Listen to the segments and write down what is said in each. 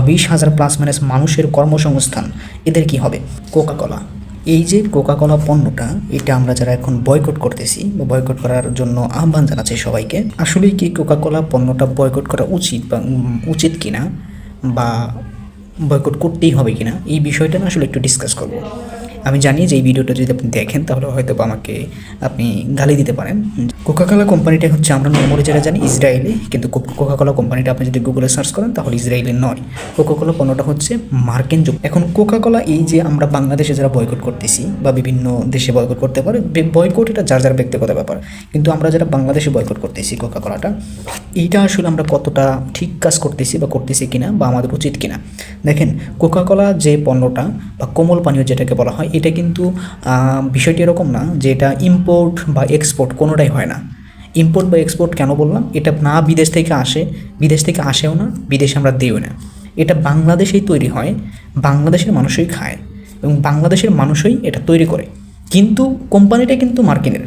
বিশ হাজার plus minus মানুষের কর্মসংস্থান। এদের কি হবে? কোকা কলা এই যে কোকা কলা পণ্যটা, এটা আমরা যারা এখন বয়কট করতেছি, বা বয়কট করার জন্য আহ্বান জানাচ্ছি সবাইকে, আসলেই কি কোকা কলা পণ্যটা বয়কট করা উচিত বা উচিত কিনা, বা বয়কট করতেই হবে কিনা, এই বিষয়টা আসলে একটু ডিসকাস করব। আমি জানি যে এই ভিডিওটা যদি আপনি দেখেন, তাহলে হয়তো আমাকে আপনি গালি দিতে পারেন। কোকাকোলা কোম্পানিটা হচ্ছে আমরা নর্মালি যারা জানি ইসরায়েলি কিন্তু কোকাকোলা কোম্পানিটা আপনি যদি গুগলে সার্চ করেন, তাহলে ইসরায়েলি নয়। কোকাকোলা পণ্যটা হচ্ছে মার্কিন যুগ এখন কোকাকোলা এই যে আমরা বাংলাদেশে যারা বয়কট করতেছি, বা বিভিন্ন দেশে বয়কট করতে পারে বয়কট এটা যার যার ব্যক্তিগত ব্যাপার। কিন্তু আমরা যারা বাংলাদেশে বয়কট করতেছি কোকাকোলাটা এইটা আসলে আমরা কতটা ঠিক কাজ করতেছি বা করতেছি কিনা বা আমাদের উচিত কিনা। দেখেন কোকাকোলা যে পণ্যটা বা কোমল পানীয় যেটাকে বলা হয়, এটা কিন্তু বিষয়টি এরকম না যে এটা ইম্পোর্ট বা এক্সপোর্ট কোনোটাই হয় না। ইম্পোর্ট বা এক্সপোর্ট কেন বললাম? এটা না বিদেশ থেকে আসে, বিদেশ থেকে আসেও না, বিদেশে আমরা দিও না। এটা বাংলাদেশেই তৈরি হয়, বাংলাদেশের মানুষই খায় এবং বাংলাদেশের মানুষই এটা তৈরি করে। কিন্তু কোম্পানিটা কিন্তু মার্কিনের।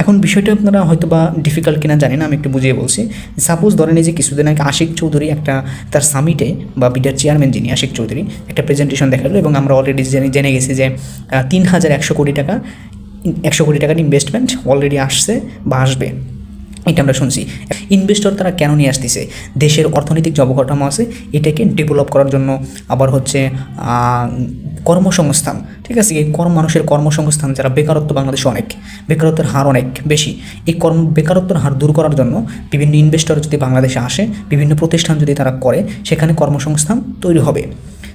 এখন বিষয়টা আপনারা হয়তো বা ডিফিকাল্ট কিনা জানি না, আমি একটু বুঝিয়ে বলছি। সাপোজ ধরেন এই যে কিছুদিন আগে আশিক চৌধুরী একটা তার সামিটে বা বিডার চেয়ারম্যান যিনি আশিক চৌধুরী, একটা প্রেজেন্টেশন দেখাল এবং আমরা অলরেডি জেনে জেনে গেছি যে তিন হাজার একশো কোটি টাকা, একশো কোটি টাকার ইনভেস্টমেন্ট অলরেডি আসছে বা আসবে। এটা আমরা শুনছি। ইনভেস্টর তারা কেন নিয়ে আসতেছে? দেশের অর্থনৈতিক যে অবকাঠামো আছে, এটাকে ডেভেলপ করার জন্য আবার হচ্ছে কর্মসংস্থান। ঠিক আছে? এই কর্ম, মানুষের কর্মসংস্থান, যারা বেকারত্ব বাংলাদেশে অনেক, বেকারত্বের হার অনেক বেশি। এই কর্ম, বেকারত্বের হার দূর করার জন্য বিভিন্ন ইনভেস্টর যদি বাংলাদেশে আসে, বিভিন্ন প্রতিষ্ঠান যদি তারা করে, সেখানে কর্মসংস্থান তৈরি হবে।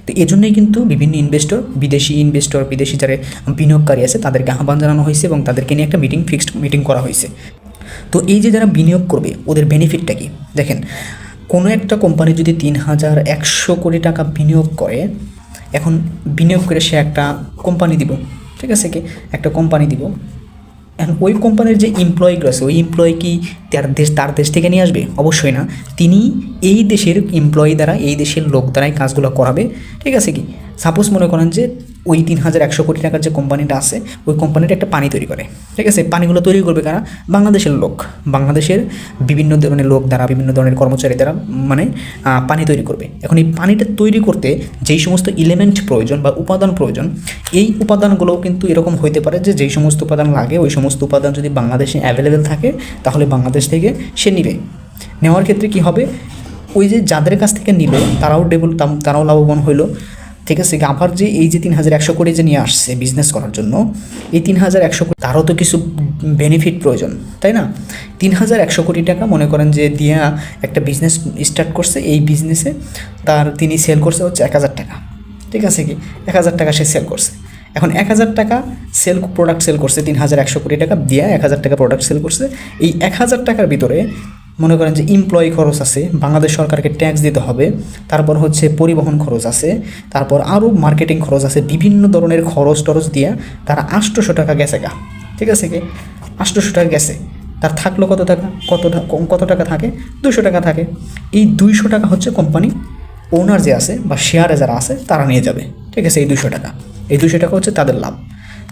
তো এই জন্যই কিন্তু বিভিন্ন ইনভেস্টর বিদেশি ইনভেস্টর বিদেশি যারা বিনিয়োগকারী আছে, তাদেরকে আহ্বান জানানো হয়েছে এবং তাদেরকে নিয়ে একটা মিটিং ফিক্সড মিটিং করা হয়েছে। তো এই যে যারা বিনিয়োগ করবে, ওদের বেনিফিটটা কি? দেখেন, কোনো একটা কোম্পানি যদি তিন হাজার একশো কোটি টাকা বিনিয়োগ করে, এখন বিনিয়োগ করে সে একটা কোম্পানি দিব, ঠিক আছে কি? একটা কোম্পানি দিব। এখন ওই কোম্পানির যে এমপ্লয়িগুলো আছে ওই এমপ্লয়ি কি তার দেশ তার দেশ থেকে নিয়ে আসবে? অবশ্যই না। তিনি এই দেশের এমপ্লয়ি দ্বারা, এই দেশের লোক দ্বারাই কাজগুলো করাবে, ঠিক আছে কি? সাপোজ মনে করেন যে ওই তিন হাজার একশো কোটি টাকার যে কোম্পানিটা আছে, ওই কোম্পানিটা একটা পানি তৈরি করে। ঠিক আছে? পানিগুলো তৈরি করবে কারা? বাংলাদেশের লোক। বাংলাদেশের বিভিন্ন ধরনের লোক দ্বারা, বিভিন্ন ধরনের কর্মচারী দ্বারা মানে পানি তৈরি করবে। এখন এই পানিটা তৈরি করতে যেই সমস্ত এলিমেন্ট প্রয়োজন বা উপাদান প্রয়োজন, এই উপাদানগুলোও কিন্তু এরকম হইতে পারে যে যেই সমস্ত উপাদান লাগে, ওই সমস্ত উপাদান যদি বাংলাদেশে অ্যাভেলেবেল থাকে, তাহলে বাংলাদেশ থেকে সে নিবে। নেওয়ার ক্ষেত্রে কি হবে? ওই যে যাদের কাছ থেকে নিল, তারাও ডেভেল তারাও লাভবান হইল। ঠিক আছে আবার যে এই যে তিন হাজার একশো কোটি যে নিয়ে আসছে বিজনেস করার জন্য, এই তিন হাজার একশো কোটি তারও তো কিছু বেনিফিট প্রয়োজন, তাই না? তিন হাজার একশো কোটি টাকা মনে করেন যে দিয়া একটা বিজনেস স্টার্ট করছে, এই বিজনেসে তার তিনি সেল করছে হচ্ছে এক হাজার টাকা, ঠিক আছে কি? এক হাজার টাকা সে সেল করছে। এখন এক হাজার টাকা সেল প্রোডাক্ট সেল করছে তিন হাজার একশো কোটি টাকা, দিয়ে এক হাজার টাকা প্রোডাক্ট সেল করছে। এই এক হাজার টাকার ভিতরে মনে করেন যে এমপ্লয়ি খরচ আছে, বাংলাদেশ সরকারকে ট্যাক্স দিতে হবে, তারপর হচ্ছে পরিবহন খরচ আছে, তারপর আরও মার্কেটিং খরচ আছে, বিভিন্ন ধরনের খরচ টরচ দিয়ে তারা আটশোশো টাকা গেছে গা। ঠিক আছে কি আটশোশো টাকা গেছে। তার থাকল কত টাকা? কত কত টাকা থাকে? দুশো টাকা থাকে। এই দুইশো টাকা হচ্ছে কোম্পানি ওনার যে আছে বা শেয়ারে যারা আছে, তারা নিয়ে যাবে। ঠিক আছে, এই দুশো টাকা। এই দুশো টাকা হচ্ছে তাদের লাভ।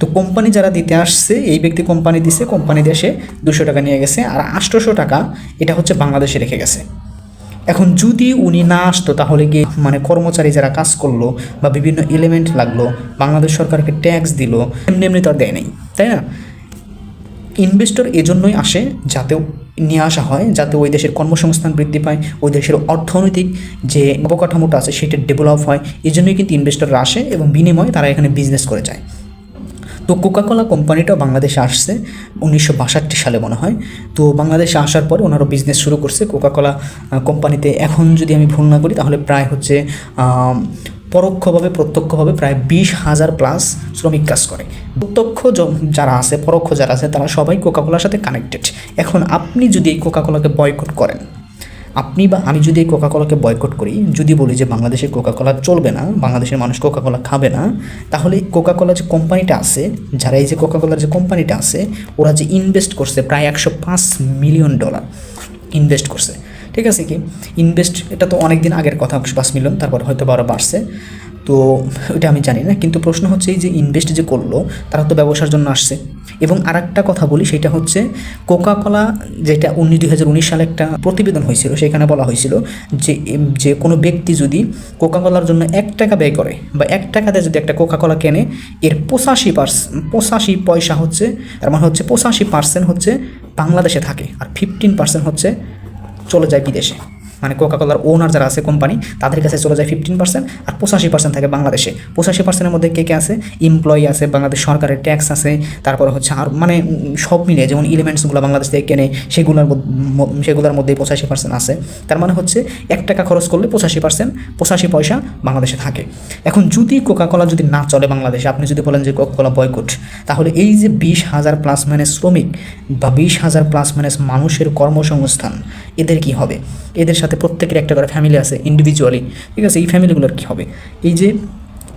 তো কোম্পানি যারা দিতে আসছে, এই ব্যক্তি কোম্পানি দিছে কোম্পানি দেশে দুশো টাকা নিয়ে গেছে। আর আটশোশো টাকা এটা হচ্ছে বাংলাদেশে রেখে গেছে। এখন যদি উনি না আসতো, তাহলে কি মানে কর্মচারী যারা কাজ করল বা বিভিন্ন এলিমেন্ট লাগল, বাংলাদেশ সরকারকে ট্যাক্স দিল, এমনি এমনি তো আর দেয় নাই, তাই না? ইনভেস্টর এজন্যই আসে যাতে নিয়ে আসা হয়, যাতে ওই দেশের কর্মসংস্থান বৃদ্ধি পায়, ওই দেশের অর্থনৈতিক যে অবকাঠামোটা আছে, সেটা ডেভেলপ হয়। এই জন্যই কিন্তু ইনভেস্টররা আসে এবং বিনিময়ে তারা এখানে বিজনেস করে যায়। তো কোকাকোলা কোম্পানিটাও বাংলাদেশে আসছে, উনিশশো বাষট্টি সালে মনে হয়। তো বাংলাদেশে আসার পরে ওনারও বিজনেস শুরু করছে কোকাকোলা কোম্পানিতে এখন যদি আমি ভুল না করি, তাহলে প্রায় হচ্ছে পরোক্ষভাবে, প্রত্যক্ষভাবে প্রায় বিশ হাজার প্লাস শ্রমিক কাজ করে। প্রত্যক্ষ যারা আছে, পরোক্ষ যারা আছে, তারা সবাই কোকাকোলার সাথে কানেক্টেড এখন আপনি যদি এই কোকাকোলাকে বয়কট করেন আপনি বা আমি যদি এই কোকাকোলাকে বয়কট করি, যদি বলি যে বাংলাদেশের কোকাকোলা চলবে না, বাংলাদেশের মানুষ কোকাকোলা খাবে না, তাহলে কোকাকোলা যে কোম্পানিটা আছে, যারা এই যে কোকাকোলার যে কোম্পানিটা আছে, ওরা যে ইনভেস্ট করছে প্রায় একশো পাঁচ মিলিয়ন ডলার ইনভেস্ট করছে। ঠিক আছে কি? ইনভেস্ট এটা তো অনেক দিন আগের কথা পাঁচ মিলিয়ন তারপর হয়তো বারো বাড়ছে। তো এটা আমি জানি না, কিন্তু প্রশ্ন হচ্ছে এই যে ইনভেস্ট যে করল, তারা তো ব্যবসার জন্য আসছে। এবং আর একটা কথা বলি, সেটা হচ্ছে কোকা কোলা যেটা উনিশ দুই হাজার উনিশ সালে একটা প্রতিবেদন হয়েছিল, সেখানে বলা হয়েছিল যে যে কোনো ব্যক্তি যদি কোকা কোলার জন্য এক টাকা ব্যয় করে বা এক টাকাতে যদি একটা কোকা কোলা কেনে, এর পঁচাশি পার্সেন্ট পঁচাশি পয়সা হচ্ছে, তার মানে হচ্ছে পঁচাশি পার্সেন্ট হচ্ছে বাংলাদেশে থাকে, আর ফিফটিন পার্সেন্ট হচ্ছে চলে যায় বিদেশে। মানে কোকা কোলার ওনার যারা আছে কোম্পানি তাদের কাছে চলে যায় ফিফটিন পার্সেন্ট আর পঁচাশি পার্সেন্ট থাকে বাংলাদেশে। পঁচাশি পার্সেন্টের মধ্যে কে কে আছে? এমপ্লয়ি আছে, বাংলাদেশ সরকারের ট্যাক্স আছে, তারপর হচ্ছে আর মানে সব মিলে যেমন ইলিমেন্টসগুলো বাংলাদেশ থেকে কেনে, সেগুলোর সেগুলোর মধ্যে পঁচাশি পার্সেন্ট আছে। তার মানে হচ্ছে এক টাকা খরচ করলে পঁচাশি পার্সেন্ট পঁচাশি পয়সা বাংলাদেশে থাকে। এখন যদি কোকা কোলা যদি না চলে বাংলাদেশে, আপনি যদি বলেন যে কোকা কোলা বয়কট তাহলে এই যে বিশ হাজার প্লাস মাইনাস শ্রমিক বা বিশ হাজার প্লাস মাইনাস মানুষের কর্মসংস্থান, এদের কি হবে? এদের সাথে প্রত্যেকের একটা করে ফ্যামিলি আছে ইন্ডিভিজুয়ালি ঠিক আছে? এই ফ্যামিলিগুলোর কী হবে? এই যে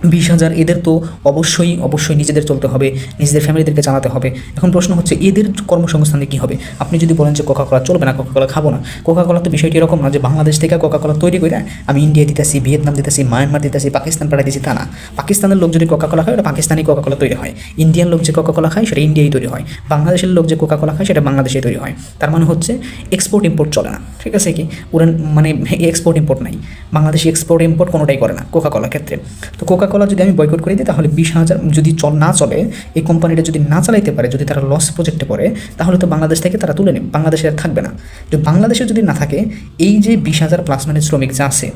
বিশ হাজার এদের তো অবশ্যই অবশ্যই নিজেদের চলতে হবে, নিজেদের ফ্যামিলিদেরকে চালাতে হবে। এখন প্রশ্ন হচ্ছে, এদের কর্মসংস্থানে কী হবে? আপনি যদি বলেন যে কোকা কোলা চলবে না কোকা কোলা খাব না। কোকা কোলা তো বিষয়টি এরকম না যে বাংলাদেশ থেকে কোকা কোলা তৈরি করে আমি ইন্ডিয়া দিতেছি ভিয়েতনাম দিতেছি মায়ানমার দিতেছি পাকিস্তান পাঠাইতেছি তা না। পাকিস্তানের লোক যদি কোকা কোলা খায়, ওটা পাকিস্তানি কোকা কোলা তৈরি হয়। ইন্ডিয়ান লোক যে কোকা কোলা খায়, সেটা ইন্ডিয়াই তৈরি হয়। বাংলাদেশের লোক যে কোকা কোলা খায়, সেটা বাংলাদেশে তৈরি হয়। তার মানে হচ্ছে এক্সপোর্ট ইম্পোর্ট চলে না। ঠিক আছে কি? ওরা মানে এক্সপোর্ট ইম্পোর্ট নাই। বাংলাদেশি এক্সপোর্ট ইম্পোর্ট কোনোটাই করে না কোকা কোলা ক্ষেত্রে। তো কোকা কোলা যদি আমি বয়কট করে দিই, তাহলে বিশ হাজার যদি চল না চলে, এই কোম্পানিটা যদি না চালাইতে পারে, যদি তারা লস প্রজেক্টে পড়ে, তাহলে তো বাংলাদেশ থেকে তারা তুলে নেবে, বাংলাদেশে আর থাকবে না। তো বাংলাদেশে যদি না থাকে, এই যে বিশ হাজার প্লাস মানে শ্রমিক যা আছে,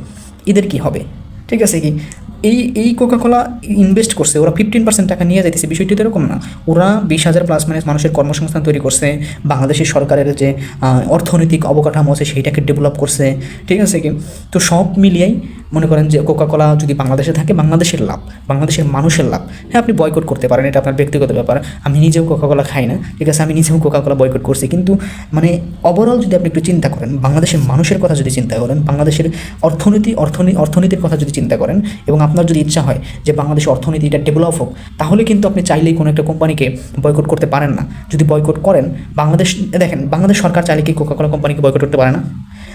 এদের কি হবে? ঠিক আছে কি? এই এই কোকা কোলা ইনভেস্ট করছে, ওরা ফিফটিন পার্সেন্ট টাকা নিয়ে যাইতেছে, বিষয়টি তো এরকম না। ওরা বিশ হাজার প্লাস মানে মানুষের কর্মসংস্থান তৈরি করছে, বাংলাদেশের সরকারের যে অর্থনৈতিক অবকাঠামো আছে, সেইটাকে ডেভেলপ করছে, ঠিক আছে কি? তো সব মিলিয়েই মনে করেন যে কোকা কোলা যদি বাংলাদেশে থাকে, বাংলাদেশের লাভ, বাংলাদেশের মানুষের লাভ হ্যাঁ আপনি বয়কট করতে পারেন, এটা আপনার ব্যক্তিগত ব্যাপার। আমি নিজেও কোকা কোলা খাই না, ঠিক আছে, আমি নিজেও কোকা কোলা বয়কট করছি, কিন্তু মানে ওভারঅল যদি আপনি একটু চিন্তা করেন, বাংলাদেশের মানুষের কথা যদি চিন্তা করেন, বাংলাদেশের অর্থনীতি অর্থনীতি অর্থনীতির কথা যদি চিন্তা করেন, এবং আপনার যদি ইচ্ছা হয় যে বাংলাদেশের অর্থনীতিটা ডেভেলপ হোক, তাহলে কিন্তু আপনি চাইলেই কোনো একটা কোম্পানিকে বয়কট করতে পারেন না। যদি বয়কট করেন, বাংলাদেশ দেখেন, বাংলাদেশ সরকার চাইলে কি কোকা কোলা কোম্পানিকে বয়কট করতে পারে না?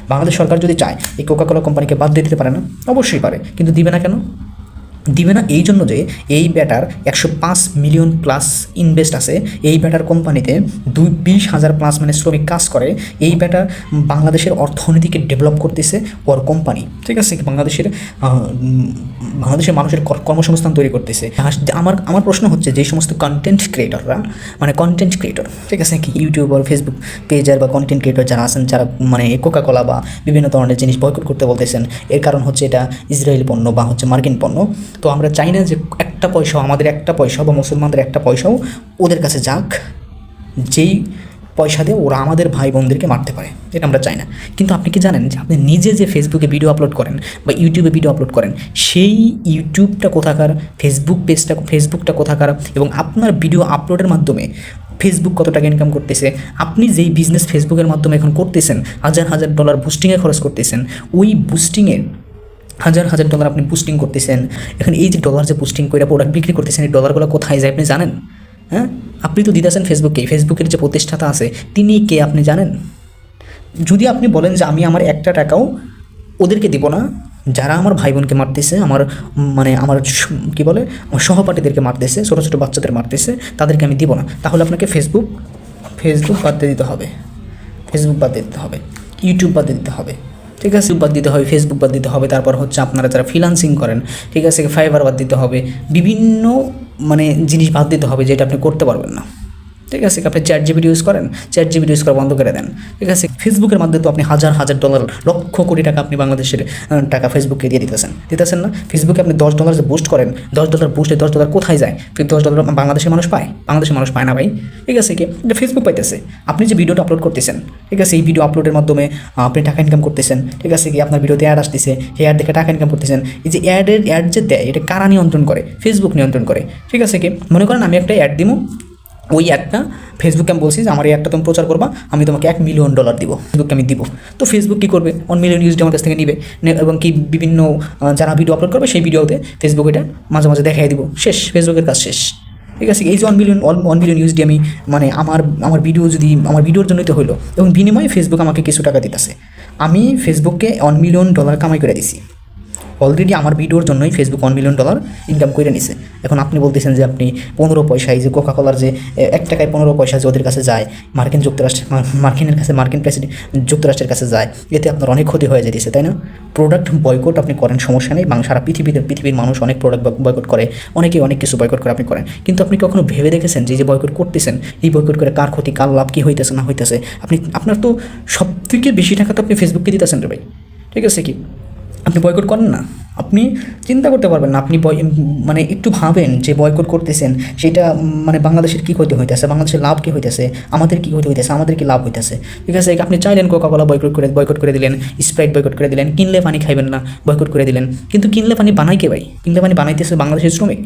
বাংলাদেশ সরকার যদি চায়, এই কোকাকোলা কোম্পানিকে বাদ দিয়ে দিতে পারে না? অবশ্যই পারে। কিন্তু দিবে না কেন? দিবে না এই জন্য যে এই ব্যাটার একশো পাঁচ মিলিয়ন প্লাস ইনভেস্ট আছে। এই ব্যাটার কোম্পানিতে দুই বিশ হাজার প্লাস মানে শ্রমিক কাজ করে। এই ব্যাটার বাংলাদেশের অর্থনীতিকে ডেভেলপ করতেছে ওর কোম্পানি। ঠিক আছে? বাংলাদেশের বাংলাদেশের মানুষের কর- কর্মসংস্থান তৈরি করতেছে। আমার আমার প্রশ্ন হচ্ছে যে সমস্ত কন্টেন্ট ক্রিয়েটররা মানে কন্টেন্ট ক্রিয়েটর ঠিক আছে? কি ইউটিউবার ফেসবুক পেজার বা কন্টেন্ট ক্রিয়েটর যারা আছেন, যারা মানে কোকা কোলা বা বিভিন্ন ধরনের জিনিস বয়কট করতে বলতেছেন, এর কারণ হচ্ছে এটা ইসরায়েল পণ্য বা হচ্ছে মার্কিন পণ্য। তো আমরা চাই না যে একটা পয়সাও, আমাদের একটা পয়সা বা মুসলমানদের একটা পয়সাও ওদের কাছে যাক, যেই পয়সা দিয়ে ওরা আমাদের ভাই বোনদেরকে মারতে পারে, এটা আমরা চাই না। কিন্তু আপনি কি জানেন যে আপনি নিজে যে ফেসবুকে ভিডিও আপলোড করেন বা ইউটিউবে ভিডিও আপলোড করেন, সেই ইউটিউবটা কোথাকার ফেসবুক পেজটা ফেসবুকটা কোথাকার এবং আপনার ভিডিও আপলোডের মাধ্যমে ফেসবুক কত টাকা ইনকাম করতেছে, আপনি যেই বিজনেস ফেসবুকের মাধ্যমে এখন করতেছেন, হাজার হাজার ডলার বুস্টিংয়ে খরচ করতেছেন, ওই বুস্টিংয়ের হাজার হাজার ডলার আপনি পোস্টিং করতেছেন। এখন এই যে ডলার যে পোস্টিং করে প্রোডাক্ট বিক্রি করতেছেন, এই ডলারগুলো কোথায় যায় আপনি জানেন? হ্যাঁ? আপনি তো দিতেছেন ফেসবুকে ফেসবুকের যে প্রতিষ্ঠাতা আছে, তিনি কে আপনি জানেন? যদি আপনি বলেন যে আমি আমার একটা টাকাও ওদেরকে দিব না, যারা আমার ভাই বোনকে মারতেছে, আমার মানে আমার কি বলে, আমার সহপাঠীদেরকে মারতেছে, ছোটো ছোটো বাচ্চাদের মারতেছে, তাদেরকে আমি দিব না। তাহলে আপনাকে ফেসবুক ফেসবুক বাদ দিয়ে দিতে হবে। ফেসবুক বাদ দিতে হবে। ইউটিউব বাদ দিতে হবে। ঠিক আছে? বাদ দিতে হবে ফেসবুক বাদ দিতে হবে, তারপর হচ্ছে আপনারা যারা ফ্রিলান্সিং করেন, ঠিক আছে ফাইবার বাদ দিতে হবে, বিভিন্ন মানে জিনিস বাদ দিতে হবে যেটা আপনি করতে পারবেন না। ঠিক আছে, আপনি চ্যাট জিবিটি ইউজ করেন চ্যাট জিবিটি ইউজ করা বন্ধ করে দেন। ঠিক আছে ফেসবুকের মাধ্যমে তো আপনি হাজার হাজার ডলার লক্ষ কোটি টাকা আপনি বাংলাদেশের টাকা ফেসবুককে দিয়ে দিতেছেন। দিতেছেন না? ফেসবুকে আপনি দশ ডলার যে বুস্ট করেন, দশ ডলার বুস্টে দশ ডলার কোথায় যায়? দশ ডলার বাংলাদেশের মানুষ পায়? বাংলাদেশের মানুষ পায় না ভাই। ঠিক আছে, কি? এটা ফেসবুক পাইতেছে। আপনি যে ভিডিওটা আপলোড করতেছেন, ঠিক আছে, এই ভিডিও আপলোডের মাধ্যমে আপনি টাকা ইনকাম করতেছেন। ঠিক আছে, কি? আপনার ভিডিওতে অ্যাড আসতেছে, সেই অ্যাড দেখে টাকা ইনকাম করতেছেন। এই যে অ্যাডের অ্যাড যে দেয়, এটা কারা নিয়ন্ত্রণ করে? ফেসবুক নিয়ন্ত্রণ করে। ঠিক আছে, কি? মনে করেন আমি একটা অ্যাড দিব ওই অ্যাডটা ফেসবুকে আমি বলছি যে, আমার এই অ্যাডটা তুমি প্রচার করবা, আমি তোমাকে এক মিলিয়ন ডলার দিব। ফেসবুককে আমি দিব। তো ফেসবুক কী করবে? ওয়ান মিলিয়ন ইউজডি আমার কাছ থেকে নিবে। এবং কি বিভিন্ন যারা ভিডিও আপলোড করবে, সেই ভিডিওতে ফেসবুক এটা মাঝে মাঝে দেখাই দিব। শেষ ফেসবুকের কাজ শেষ। ঠিক আছে? এই যে one million one million USD আমি মানে আমার আমার ভিডিও যদি, আমার ভিডিওর জন্যই তো হলো এবং বিনিময়ে ফেসবুক আমাকে কিছু টাকা দিতেছে। আমি ফেসবুককে ওয়ান মিলিয়ন ডলার কামাই করে দিছি। অলরেডি আমার ভিডিওর জন্যই Facebook one million dollar income করে নিছে। এখন আপনি বলতেছেন যে আপনি পনেরো পয়সায় যে কোকা কলার যে এক টাকায় পনেরো পয়সা যে ওদের কাছে যায় মার্কিন যুক্তরাষ্ট্র মার্কিনের কাছে মার্কিন প্রেসিডেন্ট যুক্তরাষ্ট্রের কাছে যায়, এতে আপনার অনেক ক্ষতি হয়ে যেতেছে, তাই না? প্রোডাক্ট বয়কট আপনি করেন, সমস্যা নেই, বাং সারা পৃথিবীতে, পৃথিবীর মানুষ অনেক প্রোডাক্ট বয়কট করে, অনেকে অনেক কিছু বয়কট করে আপনি করেন। কিন্তু আপনি কখনো ভেবে দেখেছেন যে যে বয়কট করতেছেন, এই বয়কট করে কার ক্ষতি, কার লাভ, কী হইতেছে, না হইতেছে? আপনি, আপনার তো সব থেকে বেশি টাকা তো আপনি ফেসবুককে দিতেছেন রে ভাই, ঠিক আছে কি? আপনি বয়কট করেন না। আপনি চিন্তা করতে পারবেন না, আপনি মানে একটু ভাবেন যে বয়কট করতেছেন, সেটা মানে বাংলাদেশের কী ক্ষতি হইতেছে, বাংলাদেশের লাভ কী হইতেছে, আমাদের কী ক্ষতি হইতেছে, আমাদের কী লাভ হইতেছে। ঠিক আছে, আপনি চাইলেন কোকাকোলা বয়কট করে বয়কট করে দিলেন স্প্রাইট বয়কট করে দিলেন, কিনলে পানি খাইবেন না বয়কট করে দিলেন। কিন্তু কিনলে পানি বানাই কে ভাই? কিনলে পানি বানাইতেছে বাংলাদেশের শ্রমিক।